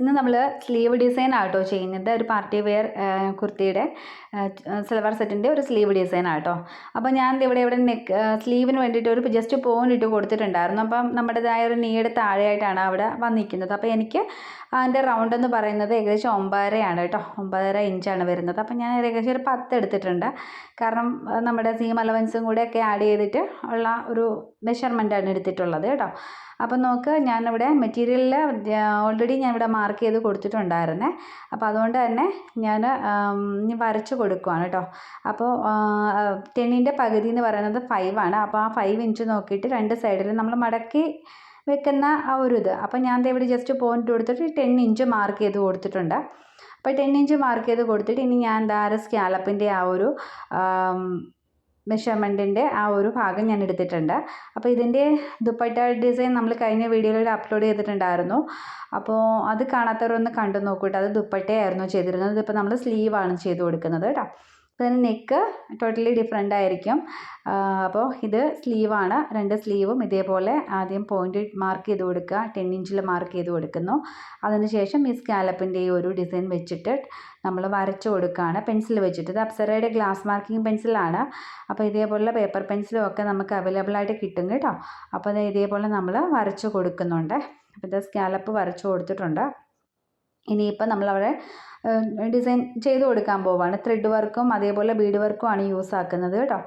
ഇന്ന് നമ്മൾ sleeve design ആട്ടോ ചെയ്യുന്നത്. ഒരു പാർട്ടി വെയർ കുർത്തിയുടെ സിൽവർ സെറ്റിന്റെ ഒരു സ്ലീവ് ഡിസൈൻ ആട്ടോ. അപ്പോൾ ഞാൻ ഇവിടെ ഇവിടെ നെക്ക് സ്ലീവിന് വേണ്ടിയിട്ട് ഒരു ജസ്റ്റ് പോയിന്റ് ഇട്ട് കൊടുത്തിട്ടുണ്ടായിരുന്നു. അപ്പം നമ്മുടേതായ ഒരു നീയുടെ താഴെയായിട്ടാണ് അവിടെ വന്നിരിക്കുന്നത്. അപ്പോൾ എനിക്ക് അതിന്റെ റൗണ്ട് എന്ന് പറയുന്നത് ഏകദേശം ഒമ്പതരയാണ് കേട്ടോ. ഒമ്പതര ഇഞ്ചാണ് വരുന്നത്. അപ്പം ഞാൻ ഏകദേശം ഒരു പത്ത് എടുത്തിട്ടുണ്ട്. കാരണം നമ്മുടെ സീം അലവൻസും കൂടെ ഒക്കെ ആഡ് ചെയ്തിട്ട് ഉള്ള ഒരു മെഷർമെന്റാണ് എടുത്തിട്ടുള്ളത് കേട്ടോ. അപ്പം നോക്ക് ഞാനിവിടെ മെറ്റീരിയലിൽ ഓൾറെഡി ഞാൻ ഇവിടെ മാർക്ക് ചെയ്ത് കൊടുത്തിട്ടുണ്ടായിരുന്നേ. അപ്പോൾ അതുകൊണ്ട് തന്നെ ഞാൻ വരച്ച് കൊടുക്കുവാണ് കേട്ടോ അപ്പോൾ ടെന്നിന്റെ പകുതി എന്ന് പറയുന്നത് ഫൈവ് ആണ്. അപ്പോൾ ആ ഫൈവ് ഇഞ്ച് നോക്കിയിട്ട് രണ്ട് സൈഡിൽ നമ്മൾ മടക്കി വെക്കുന്ന ആ ഒരു ഇത്. അപ്പോൾ ഞാൻ ഇവിടെ ജസ്റ്റ് പോയിന്റ് കൊടുത്തിട്ട് ടെൻ ഇഞ്ച് മാർക്ക് ചെയ്ത് കൊടുത്തിട്ടുണ്ട്. അപ്പോൾ ടെൻ ഇഞ്ച് മാർക്ക് ചെയ്ത് കൊടുത്തിട്ട് ഇനി ഞാൻ എന്താ സ്കാലപ്പിന്റെ ആ ഒരു മെഷർമെന്റിന്റെ ആ ഒരു ഭാഗം ഞാൻ എടുത്തിട്ടുണ്ട്. അപ്പോൾ ഇതിന്റെ ദുപ്പട്ട ഡിസൈൻ നമ്മൾ കഴിഞ്ഞ വീഡിയോയിൽ അപ്ലോഡ് ചെയ്തിട്ടുണ്ടായിരുന്നു. അപ്പോൾ അത് കാണാത്തവരൊന്ന് കണ്ടു നോക്കൂട്ടോ അത് ദുപ്പട്ടയായിരുന്നു ചെയ്തിരുന്നത്. ഇതിപ്പോൾ നമ്മൾ സ്ലീവാണ് ചെയ്ത് കൊടുക്കുന്നത് കേട്ടോ അപ്പോൾ നെക്ക് ടോട്ടലി ഡിഫറെന്റ് ആയിരിക്കും. അപ്പോൾ ഇത് സ്ലീവാണ് രണ്ട് സ്ലീവും ഇതേപോലെ ആദ്യം പോയിന്റ് മാർക്ക് ചെയ്ത് കൊടുക്കുക. ടെൻ ഇഞ്ചിൽ മാർക്ക് ചെയ്ത് കൊടുക്കുന്നു. അതിനുശേഷം ഈ സ്കാലപ്പിന്റെ ഈ ഒരു ഡിസൈൻ വെച്ചിട്ട് നമ്മൾ വരച്ചു കൊടുക്കുകയാണ്. പെൻസിൽ വെച്ചിട്ട്. ഇത് അപ്സരയുടെ ഗ്ലാസ് മാർക്കിംഗ് പെൻസിലാണ് അപ്പോൾ ഇതേപോലുള്ള പേപ്പർ പെൻസിലും ഒക്കെ നമുക്ക് അവൈലബിൾ ആയിട്ട് കിട്ടും കേട്ടോ. അപ്പോൾ ഇതേപോലെ നമ്മൾ വരച്ചു കൊടുക്കുന്നുണ്ട്. അപ്പോൾ ഇത് സ്കാലപ്പ് വരച്ചു കൊടുത്തിട്ടുണ്ട്. ഇനിയിപ്പോൾ നമ്മളവിടെ ഡിസൈൻ ചെയ്ത് കൊടുക്കാൻ പോവാണ്. ത്രെഡ് വർക്കും അതേപോലെ ബീഡ് വർക്കും ആണ് യൂസ് ആക്കുന്നത് കേട്ടോ.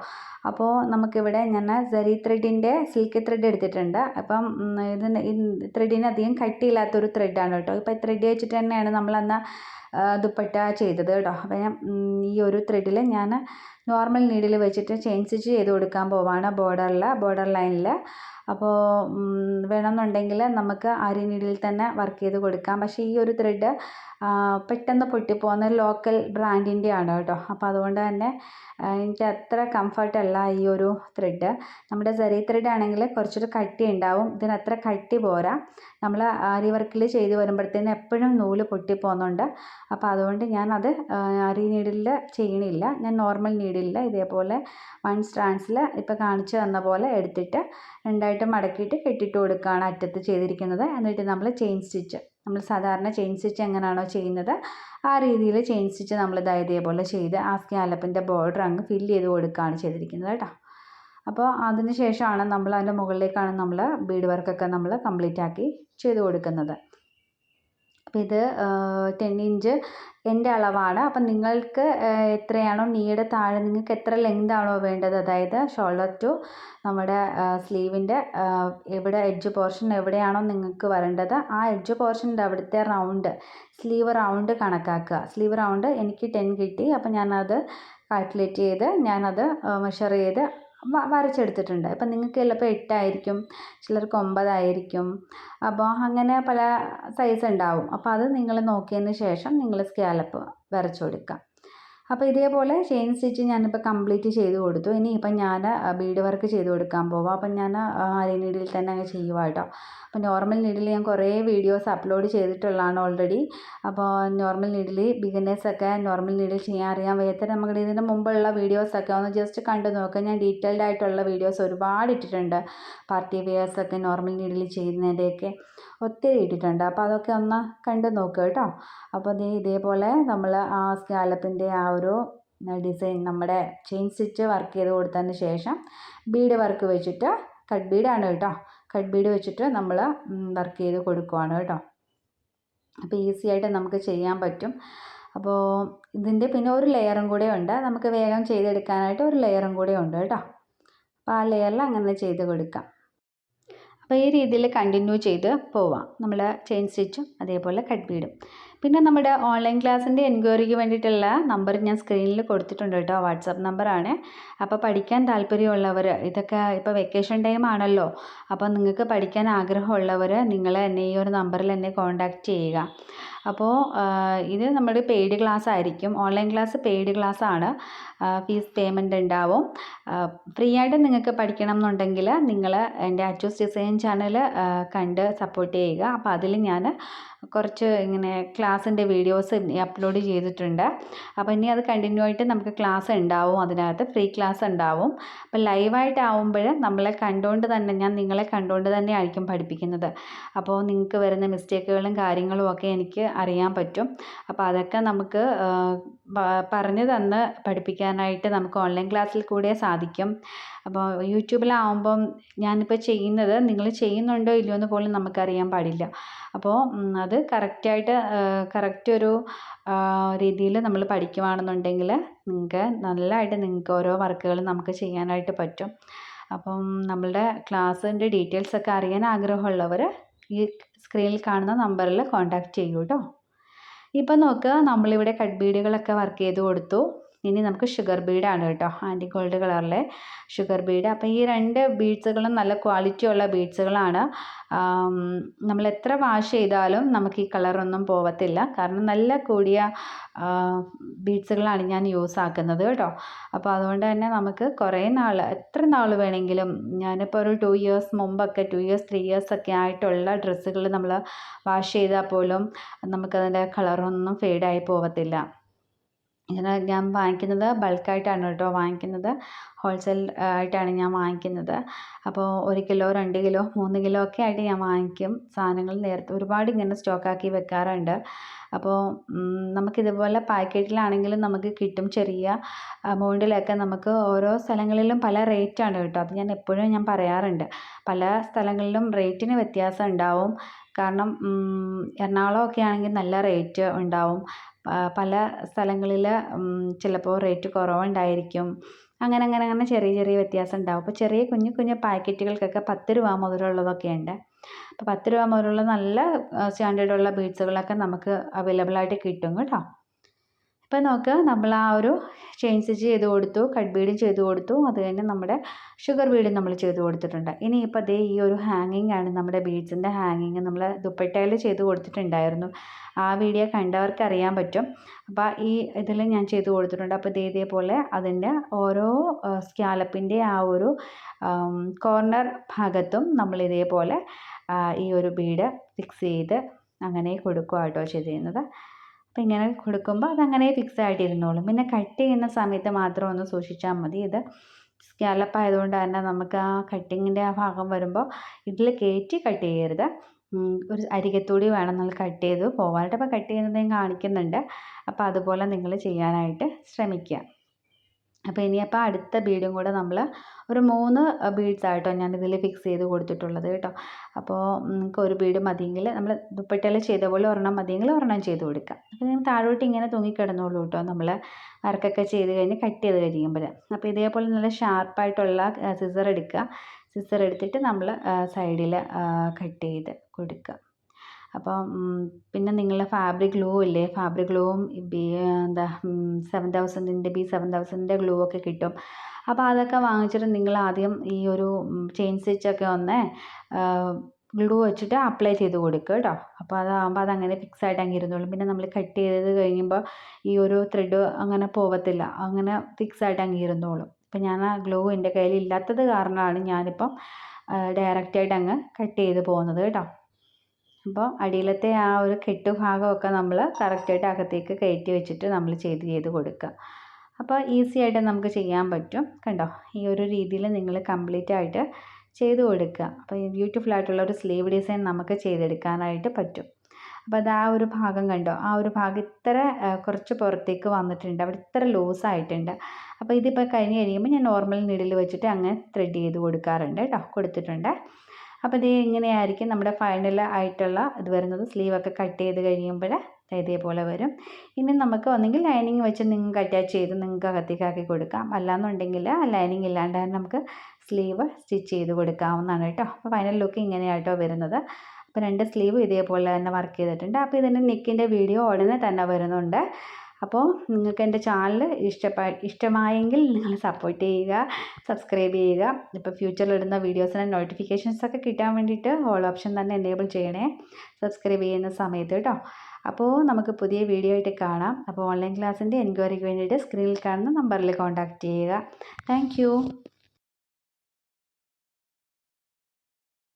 അപ്പോൾ നമുക്കിവിടെ ഞാൻ സെറി ത്രെഡിന്റെ സിൽക്ക് ത്രെഡ് എടുത്തിട്ടുണ്ട്. അപ്പം ഇതിന് ത്രെഡിന് അധികം കട്ടിയില്ലാത്തൊരു ത്രെഡാണ് കേട്ടോ. ഇപ്പോൾ ത്രെഡ് വെച്ചിട്ട് തന്നെയാണ് നമ്മൾ അന്ന് ദുപ്പട്ട ചെയ്തത് കേട്ടോ. അപ്പം ഞാൻ ഈ ഒരു ത്രെഡിൽ ഞാൻ നോർമൽ നീഡിൽ വെച്ചിട്ട് സ്റ്റിച്ച് ചെയ്ത് കൊടുക്കാൻ പോവാണ് ബോർഡറിൽ ബോർഡർ ലൈനിൽ. അപ്പോൾ വേണമെന്നുണ്ടെങ്കിൽ നമുക്ക് ആരി നീഡിൽ തന്നെ വർക്ക് ചെയ്ത് കൊടുക്കാം. പക്ഷേ ഈ ഒരു ത്രെഡ് പെട്ടെന്ന് പൊട്ടിപ്പോകുന്ന ലോക്കൽ ബ്രാൻഡിന്റെ ആണ് കേട്ടോ. അപ്പോൾ അതുകൊണ്ട് തന്നെ എനിക്ക് അത്ര കംഫർട്ട് അല്ല ഈ ഒരു ത്രെഡ് നമ്മുടെ സെറി ത്രെഡ് ആണെങ്കിൽ കുറച്ചൊരു കട്ടി ഉണ്ടാവും ഇതിന് അത്ര കട്ടി പോരാ. നമ്മൾ ആരി വർക്കിൽ ചെയ്ത് വരുമ്പോഴത്തേന് എപ്പോഴും നൂൽ പൊട്ടിപ്പോകുന്നുണ്ട്. അപ്പോൾ അതുകൊണ്ട് ഞാൻ അത് ആരി നീഡിലിൽ ചെയ്യണില്ല. ഞാൻ നോർമൽ നീഡിലിൽ ഇതേപോലെ വൺ സ്റ്റാൻസിൽ ഇപ്പോൾ കാണിച്ചു തന്ന പോലെ എടുത്തിട്ട് രണ്ടായിട്ട് മടക്കിയിട്ട് കെട്ടിട്ട് കൊടുക്കുകയാണ് അറ്റത്ത് ചെയ്തിരിക്കുന്നത്. എന്നിട്ട് നമ്മൾ ചെയിൻ സ്റ്റിച്ച് നമ്മൾ സാധാരണ ചെയിൻ സ്റ്റിച്ച് എങ്ങനെയാണോ ചെയ്യുന്നത് ആ രീതിയിൽ ചെയിൻ സ്റ്റിച്ച് നമ്മൾ ഇതാ ഇതേപോലെ ചെയ്ത് ആ സ്കാലപ്പിന്റെ ബോർഡർ അങ്ങ് ഫില്ല് ചെയ്ത് കൊടുക്കുകയാണ് ചെയ്തിരിക്കുന്നത് കേട്ടോ. അപ്പോൾ അതിന് ശേഷമാണ് നമ്മൾ അതിന്റെ മുകളിലേക്കാണ് നമ്മൾ ബീഡ് വർക്കൊക്കെ നമ്മൾ കംപ്ലീറ്റ് ആക്കി ചെയ്ത് കൊടുക്കുന്നത്. അപ്പോൾ ഇത് ടെൻ ഇഞ്ച് എന്റെ അളവാണ്. അപ്പം നിങ്ങൾക്ക് എത്രയാണോ നീയുടെ താഴെ നിങ്ങൾക്ക് എത്ര ലെങ്ത് ആണോ വേണ്ടത് അതായത് ഷോൾഡർ ടു നമ്മുടെ സ്ലീവിന്റെ എവിടെ എഡ്ജ് പോർഷൻ എവിടെയാണോ നിങ്ങൾക്ക് വരേണ്ടത് ആ എഡ്ജ് പോർഷന്റെ അവിടുത്തെ റൗണ്ട് സ്ലീവ് റൗണ്ട് കണക്കാക്കുക. സ്ലീവ് റൗണ്ട് എനിക്ക് ടെൻ കിട്ടി. അപ്പം ഞാനത് കാൽക്കുലേറ്റ് ചെയ്ത് ഞാനത് മെഷർ ചെയ്ത് വരച്ചെടുത്തിട്ടുണ്ട്. ഇപ്പം നിങ്ങൾക്ക് ചിലപ്പോൾ എട്ടായിരിക്കും ചിലർക്ക് ഒമ്പതായിരിക്കും. അപ്പോൾ അങ്ങനെ പല സൈസ് ഉണ്ടാവും. അപ്പോൾ അത് നിങ്ങൾ നോക്കിയതിന് ശേഷം നിങ്ങൾ സ്കാലപ്പ് വരച്ചു കൊടുക്കുക അപ്പോൾ ഇതേപോലെ ചെയിൻ സ്റ്റിച്ച് ഞാനിപ്പോൾ കംപ്ലീറ്റ് ചെയ്ത് കൊടുത്തു. ഇനി ഇപ്പം ഞാൻ ബീഡ് വർക്ക് ചെയ്ത് കൊടുക്കാൻ പോവാം. അപ്പം ഞാൻ അരി നീഡിൽ തന്നെ അങ്ങ് ചെയ്യുക കേട്ടോ അപ്പോൾ നോർമൽ നീഡിൽ ഞാൻ കുറേ വീഡിയോസ് അപ്ലോഡ് ചെയ്തിട്ടുള്ളതാണ് ഓൾറെഡി അപ്പോൾ നോർമൽ നീഡിൽ ബിഗിനേഴ്സൊക്കെ നോർമൽ നീഡിൽ ചെയ്യാൻ അറിയാൻ വയ്യാത്ത നമുക്ക് ഇതിന് മുമ്പുള്ള വീഡിയോസൊക്കെ ഒന്ന് ജസ്റ്റ് കണ്ടു നോക്കുക ഞാൻ ഡീറ്റെയിൽഡ് ആയിട്ടുള്ള വീഡിയോസ് ഒരുപാട് ഇട്ടിട്ടുണ്ട്. പാർട്ടി വെയേഴ്സൊക്കെ നോർമൽ നീഡിൽ ചെയ്യുന്നതിന്റെയൊക്കെ ഒത്തിരി ഇട്ടിട്ടുണ്ട്. അപ്പോൾ അതൊക്കെ ഒന്ന് കണ്ടു നോക്കുക കേട്ടോ അപ്പോൾ ഇതേപോലെ നമ്മൾ ആ സ്കാലപ്പിന്റെ ആ ഒരു ഡിസൈൻ നമ്മുടെ ചെയിൻ സ്റ്റിച്ച് വർക്ക് ചെയ്ത് കൊടുത്തതിന് ശേഷം ബീഡ് വർക്ക് വെച്ചിട്ട് കട്ട് ബീഡാണ് കേട്ടോ. കട്ട് ബീഡ് വെച്ചിട്ട് നമ്മൾ വർക്ക് ചെയ്ത് കൊടുക്കുവാണ് കേട്ടോ. അപ്പോൾ ഈസി ആയിട്ട് നമുക്ക് ചെയ്യാൻ പറ്റും. അപ്പോൾ ഇതിന്റെ പിന്നെ ഒരു ലെയറും കൂടെ ഉണ്ട്. നമുക്ക് വേഗം ചെയ്തെടുക്കാനായിട്ട് ഒരു ലെയറും കൂടെ ഉണ്ട് കേട്ടോ. അപ്പോൾ ആ ലെയറിൽ അങ്ങനെ ചെയ്ത് കൊടുക്കാം. അപ്പോൾ ഈ രീതിയിൽ കണ്ടിന്യൂ ചെയ്ത് പോവാം. നമ്മൾ ചെയിൻ സ്റ്റിച്ചും അതേപോലെ കട്ട് ബീഡും പിന്നെ നമ്മുടെ ഓൺലൈൻ ക്ലാസ്സിന്റെ എൻക്വയറിക്ക് വേണ്ടിയിട്ടുള്ള നമ്പർ ഞാൻ സ്ക്രീനിൽ കൊടുത്തിട്ടുണ്ട് കേട്ടോ. വാട്സാപ്പ് നമ്പറാണ് അപ്പോൾ പഠിക്കാൻ താല്പര്യമുള്ളവർ ഇതൊക്കെ ഇപ്പോൾ വെക്കേഷൻ ടൈം ആണല്ലോ. അപ്പോൾ നിങ്ങൾക്ക് പഠിക്കാൻ ആഗ്രഹമുള്ളവർ നിങ്ങൾ എന്നെ ഈ ഒരു നമ്പറിൽ എന്നെ കോൺടാക്റ്റ് ചെയ്യുക. അപ്പോൾ ഇത് നമ്മുടെ പെയ്ഡ് ക്ലാസ് ആയിരിക്കും. ഓൺലൈൻ ക്ലാസ് പെയ്ഡ് ക്ലാസ് ആണ്. ഫീസ് പേയ്മെന്റ് ഉണ്ടാവും. ഫ്രീ ആയിട്ട് നിങ്ങൾക്ക് പഠിക്കണം എന്നുണ്ടെങ്കിൽ നിങ്ങൾ എന്റെ അച്ചൂസ് ഡിസൈൻ ചാനൽ കണ്ട് സപ്പോർട്ട് ചെയ്യുക. അപ്പോൾ അതിൽ ഞാൻ കുറച്ച് ഇങ്ങനെ ക്ലാസ്സിന്റെ വീഡിയോസ് അപ്ലോഡ് ചെയ്തിട്ടുണ്ട്. അപ്പോൾ ഇനി അത് കണ്ടിന്യൂ ആയിട്ട് നമുക്ക് ക്ലാസ് ഉണ്ടാവും. അതിനകത്ത് ഫ്രീ ക്ലാസ് ഉണ്ടാവും. അപ്പോൾ ലൈവായിട്ടാവുമ്പോൾ നമ്മളെ കണ്ടുകൊണ്ട് തന്നെ ഞാൻ നിങ്ങളെ കണ്ടുകൊണ്ട് തന്നെ ആയിരിക്കും പഠിപ്പിക്കുന്നത്. അപ്പോൾ നിങ്ങൾക്ക് വരുന്ന മിസ്റ്റേക്കുകളും കാര്യങ്ങളും ഒക്കെ എനിക്ക് അറിയാൻ പറ്റും. അപ്പോൾ അതൊക്കെ നമുക്ക് പറഞ്ഞു തന്ന് പഠിപ്പിക്കാനായിട്ട് നമുക്ക് ഓൺലൈൻ ക്ലാസ്സിൽ കൂടെ സാധിക്കും. അപ്പോൾ യൂട്യൂബിലാവുമ്പം ഞാനിപ്പോൾ ചെയ്യുന്നത് നിങ്ങൾ ചെയ്യുന്നുണ്ടോ ഇല്ലയോ എന്ന് പോലും നമുക്കറിയാൻ പാടില്ല. അപ്പോൾ അത് കറക്റ്റായിട്ട് കറക്റ്റ് ഒരു രീതിയിൽ നമ്മൾ പഠിക്കുവാണെന്നുണ്ടെങ്കിൽ നിങ്ങൾക്ക് നല്ലതായിട്ട് നിങ്ങൾക്ക് ഓരോ വർക്കുകൾ നമുക്ക് ചെയ്യാനായിട്ട് പറ്റും. അപ്പം നമ്മളുടെ ക്ലാസ്സിന്റെ ഡീറ്റെയിൽസ് ഒക്കെ അറിയാൻ ആഗ്രഹമുള്ളവർ ഈ സ്ക്രീനിൽ കാണുന്ന നമ്പറിൽ കോൺടാക്റ്റ് ചെയ്യൂ കേട്ടോ ഇപ്പം നോക്കുക നമ്മളിവിടെ കട്ട് ബീഡുകളൊക്കെ വർക്ക് ചെയ്ത് കൊടുത്തു. ഇനി നമുക്ക് ഷുഗർ ബീഡാണ് കേട്ടോ. ആന്റി ഗോൾഡ് കളറിലെ ഷുഗർ ബീഡ് അപ്പോൾ ഈ രണ്ട് ബീഡ്സുകളും നല്ല ക്വാളിറ്റി ഉള്ള ബീഡ്സുകളാണ് നമ്മൾ എത്ര വാഷ് ചെയ്താലും നമുക്ക് ഈ കളറൊന്നും പോവത്തില്ല. കാരണം നല്ല കൂടിയ ബീഡ്സുകളാണ് ഞാൻ യൂസ് ആക്കുന്നത് കേട്ടോ. അപ്പോൾ അതുകൊണ്ട് തന്നെ നമുക്ക് കുറേ നാൾ എത്ര നാൾ വേണമെങ്കിലും ഞാനിപ്പോൾ ഒരു ടു ഇയേഴ്സ് മുമ്പൊക്കെ ടു ഇയേഴ്സ് ത്രീ ഇയേഴ്സ് ഒക്കെ ആയിട്ടുള്ള ഡ്രസ്സുകൾ നമ്മൾ വാഷ് ചെയ്താൽ പോലും നമുക്കതിന്റെ കളറൊന്നും ഫെയ്ഡായി പോവത്തില്ല. ഇങ്ങനെ ഞാൻ വാങ്ങിക്കുന്നത് ബൾക്കായിട്ടാണ് കേട്ടോ വാങ്ങിക്കുന്നത്. ഹോൾസെയിൽ ആയിട്ടാണ് ഞാൻ വാങ്ങിക്കുന്നത്. അപ്പോൾ ഒരു കിലോ രണ്ട് കിലോ മൂന്ന് കിലോ ഒക്കെ ആയിട്ട് ഞാൻ വാങ്ങിക്കും. സാധനങ്ങൾ നേരത്തെ ഒരുപാട് ഇങ്ങനെ സ്റ്റോക്കാക്കി വെക്കാറുണ്ട്. അപ്പോൾ നമുക്കിതുപോലെ പാക്കറ്റിലാണെങ്കിലും നമുക്ക് കിട്ടും ചെറിയ എമൗണ്ടിലൊക്കെ നമുക്ക് ഓരോ സ്ഥലങ്ങളിലും പല റേറ്റാണ് കേട്ടോ. അത് ഞാൻ എപ്പോഴും ഞാൻ പറയാറുണ്ട്. പല സ്ഥലങ്ങളിലും റേറ്റിന് വ്യത്യാസം ഉണ്ടാവും. കാരണം എറണാകുളം ഒക്കെ ആണെങ്കിൽ നല്ല റേറ്റ് ഉണ്ടാവും. പല സ്ഥലങ്ങളിൽ ചിലപ്പോൾ റേറ്റ് കുറവുണ്ടായിരിക്കും. അങ്ങനെ അങ്ങനെ അങ്ങനെ ചെറിയ ചെറിയ വ്യത്യാസം ഉണ്ടാവും. അപ്പോൾ ചെറിയ കുഞ്ഞു കുഞ്ഞു പാക്കറ്റുകൾക്കൊക്കെ പത്ത് രൂപ മുതലുള്ളതൊക്കെ ഉണ്ട് അപ്പോൾ പത്ത് രൂപ മുതലുള്ള നല്ല സ്റ്റാൻഡേർഡുള്ള ബീഡ്സുകളൊക്കെ നമുക്ക് അവൈലബിൾ ആയിട്ട് കിട്ടും കേട്ടോ. ഇപ്പം നോക്കുക നമ്മൾ ആ ഒരു ചെയിൻ സ്റ്റിച്ച് ചെയ്ത് കൊടുത്തു കട്ട് ബീഡും ചെയ്ത് കൊടുത്തു. അത് കഴിഞ്ഞ് നമ്മുടെ ഷുഗർ ബീഡും നമ്മൾ ചെയ്ത് കൊടുത്തിട്ടുണ്ട്. ഇനിയിപ്പോൾ അതേ ഈ ഒരു ഹാങ്ങിങ് ആണ് നമ്മുടെ ബീഡ്സിന്റെ ഹാങ്ങിങ് നമ്മൾ ദുപ്പട്ടയിൽ ചെയ്ത് കൊടുത്തിട്ടുണ്ടായിരുന്നു. ആ വീഡിയോ കണ്ടവർക്ക് അറിയാൻ പറ്റും. അപ്പോൾ ഈ ഇതിൽ ഞാൻ ചെയ്ത് കൊടുത്തിട്ടുണ്ട്. അപ്പോൾ ഇതേ ഇതേപോലെ അതിന്റെ ഓരോ സ്കാലപ്പിന്റെ ആ ഒരു കോർണർ ഭാഗത്തും നമ്മൾ ഇതേപോലെ ഈ ഒരു ബീഡ് ഫിക്സ് ചെയ്ത് അങ്ങനെ കൊടുക്കുക കേട്ടോ ചെയ്യുന്നത് അപ്പോൾ ഇങ്ങനെ കൊടുക്കുമ്പോൾ അതങ്ങനെ ഫിക്സ് ആയിട്ടിരുന്നോളും. പിന്നെ കട്ട് ചെയ്യുന്ന സമയത്ത് മാത്രം ഒന്ന് സൂക്ഷിച്ചാൽ മതി. ഇത് സ്കാലപ്പ് ആയതുകൊണ്ട് തന്നെ നമുക്ക് ആ കട്ടിങ്ങിന്റെ ആ ഭാഗം വരുമ്പോൾ ഇതിൽ കയറ്റി കട്ട് ചെയ്യരുത്. ഒരു അരികത്തൂടി വേണം നമ്മൾ കട്ട് ചെയ്ത് പോകാനായിട്ട് അപ്പോൾ കട്ട് ചെയ്യുന്നത് കാണിക്കുന്നുണ്ട്. അപ്പോൾ അതുപോലെ നിങ്ങൾ ചെയ്യാനായിട്ട് ശ്രമിക്കുക. അപ്പോൾ ഇനിയപ്പോൾ അടുത്ത ബീഡും കൂടെ നമ്മൾ ഒരു മൂന്ന് ബീഡ്സ് ആയിട്ടോ ഞാൻ ഇതിൽ ഫിക്സ് ചെയ്ത് കൊടുത്തിട്ടുള്ളത് കേട്ടോ. അപ്പോൾ നിങ്ങൾക്ക് ഒരു ബീഡ് മതിയെങ്കിൽ നമ്മൾ ദുപ്പട്ടയിൽ ചെയ്ത പോലെ ഒരെണ്ണം മതിയെങ്കിൽ ഒരെണ്ണം ചെയ്ത് കൊടുക്കാം. അപ്പോൾ നിങ്ങൾ താഴോട്ട് ഇങ്ങനെ തൂങ്ങിക്കിടന്നുള്ളൂ കേട്ടോ നമ്മൾ വർക്കൊക്കെ ചെയ്ത് കഴിഞ്ഞ് കട്ട് ചെയ്ത് കഴിയുമ്പോൾ അപ്പോൾ ഇതേപോലെ നല്ല ഷാർപ്പായിട്ടുള്ള സിസർ എടുക്കുക സിസർ എടുത്തിട്ട് നമ്മൾ സൈഡിൽ കട്ട് ചെയ്ത് കൊടുക്കുക അപ്പം പിന്നെ നിങ്ങളുടെ ഫാബ്രിക് ഗ്ലൂ ഇല്ലേ? ഫാബ്രിക് ഗ്ലൂവും ബി എന്താ സെവൻ തൗസൻഡിന്റെ ബി സെവൻ തൗസൻഡിന്റെ ഗ്ലൂ ഒക്കെ കിട്ടും. അപ്പോൾ അതൊക്കെ വാങ്ങിച്ചിട്ട് നിങ്ങൾ ആദ്യം ഈ ഒരു ചെയിൻ സ്റ്റിച്ചൊക്കെ ഒന്ന് ഗ്ലൂ വെച്ചിട്ട് അപ്ലൈ ചെയ്ത് കൊടുക്കുക കേട്ടോ. അപ്പോൾ അതാകുമ്പോൾ അതങ്ങനെ ഫിക്സ് ആയിട്ട് അങ്ങ് ഇരുന്നോളും. പിന്നെ നമ്മൾ കട്ട് ചെയ്ത് കഴിയുമ്പോൾ ഈ ഒരു ത്രെഡ് അങ്ങനെ പോവത്തില്ല. അങ്ങനെ ഫിക്സ് ആയിട്ട് അങ്ങ് ഇരുന്നോളും. അപ്പം ഞാൻ ആ ഗ്ലൂ എന്റെ കയ്യിൽ ഇല്ലാത്തത് കാരണമാണ് ഞാനിപ്പം ഡയറക്റ്റായിട്ട് അങ്ങ് കട്ട് ചെയ്ത് പോകുന്നത് കേട്ടോ. അപ്പോൾ അടിയിലത്തെ ആ ഒരു കെട്ട് ഭാഗമൊക്കെ നമ്മൾ കറക്റ്റായിട്ട് അകത്തേക്ക് കയറ്റി വെച്ചിട്ട് നമ്മൾ ചെയ്ത് ചെയ്ത് കൊടുക്കുക. അപ്പോൾ ഈസി ആയിട്ട് നമുക്ക് ചെയ്യാൻ പറ്റും. കണ്ടോ? ഈ ഒരു രീതിയിൽ നിങ്ങൾ കംപ്ലീറ്റ് ആയിട്ട് ചെയ്ത് കൊടുക്കുക. അപ്പോൾ ഈ ബ്യൂട്ടിഫുൾ ആയിട്ടുള്ള ഒരു സ്ലീവ് ഡിസൈൻ നമുക്ക് ചെയ്തെടുക്കാനായിട്ട് പറ്റും. അപ്പോൾ അത് ആ ഒരു ഭാഗം കണ്ടോ? ആ ഒരു ഭാഗം ഇത്ര കുറച്ച് പുറത്തേക്ക് വന്നിട്ടുണ്ട്. അവിടെ ഇത്ര ലൂസ് ആയിട്ടുണ്ട്. അപ്പോൾ ഇതിപ്പോൾ കഴിഞ്ഞ് കഴിയുമ്പോൾ ഞാൻ നോർമൽ നീഡിൽ വെച്ചിട്ട് അങ്ങനെ ത്രെഡ് ചെയ്ത് കൊടുക്കാറുണ്ട് കേട്ടോ. കൊടുത്തിട്ടുണ്ട്. അപ്പോൾ ഇത് ഇങ്ങനെയായിരിക്കും നമ്മുടെ ഫൈനൽ ആയിട്ടുള്ള ഇത് വരുന്നത്. സ്ലീവൊക്കെ കട്ട് ചെയ്ത് കഴിയുമ്പോൾ ഇതേപോലെ വരും. ഇനി നമുക്ക് ഒന്നെങ്കിൽ ലൈനിങ് വെച്ച് നിങ്ങൾക്ക് അറ്റാച്ച് ചെയ്ത് നിങ്ങൾക്ക് അകത്തേക്കാക്കി കൊടുക്കാം. അല്ലാന്നുണ്ടെങ്കിൽ ലൈനിങ് ഇല്ലാണ്ട് നമുക്ക് സ്ലീവ് സ്റ്റിച്ച് ചെയ്ത് കൊടുക്കാവുന്നതാണ് കേട്ടോ. അപ്പോൾ ഫൈനൽ ലുക്ക് ഇങ്ങനെയായിട്ടോ വരുന്നത്. അപ്പോൾ രണ്ട് സ്ലീവ് ഇതേപോലെ തന്നെ വർക്ക് ചെയ്തിട്ടുണ്ട്. അപ്പോൾ ഇതിന്റെ നെക്കിന്റെ വീഡിയോ ഉടനെ തന്നെ വരുന്നുണ്ട്. അപ്പോൾ നിങ്ങൾക്ക് എന്റെ ചാനൽ ഇഷ്ടപ്പെ ഇഷ്ടമായെങ്കിൽ നിങ്ങൾ സപ്പോർട്ട് ചെയ്യുക സബ്സ്ക്രൈബ് ചെയ്യുക. ഇപ്പോൾ ഫ്യൂച്ചറിൽ ഇടുന്ന വീഡിയോസിന്റെ നോട്ടിഫിക്കേഷൻസ് ഒക്കെ കിട്ടാൻ വേണ്ടിയിട്ട് ഓൾ ഓപ്ഷൻ തന്നെ എനേബിൾ ചെയ്യണേ. സബ്സ്ക്രൈബ് ചെയ്യുന്ന സമയത്ത് കേട്ടോ. അപ്പോൾ നമുക്ക് പുതിയ വീഡിയോ ആയിട്ട് കാണാം. അപ്പോൾ ഓൺലൈൻ ക്ലാസ്സിന്റെ എൻക്വയറിക്ക് വേണ്ടിയിട്ട് സ്ക്രീനിൽ കാണുന്ന നമ്പറിൽ കോൺടാക്റ്റ് ചെയ്യുക. താങ്ക്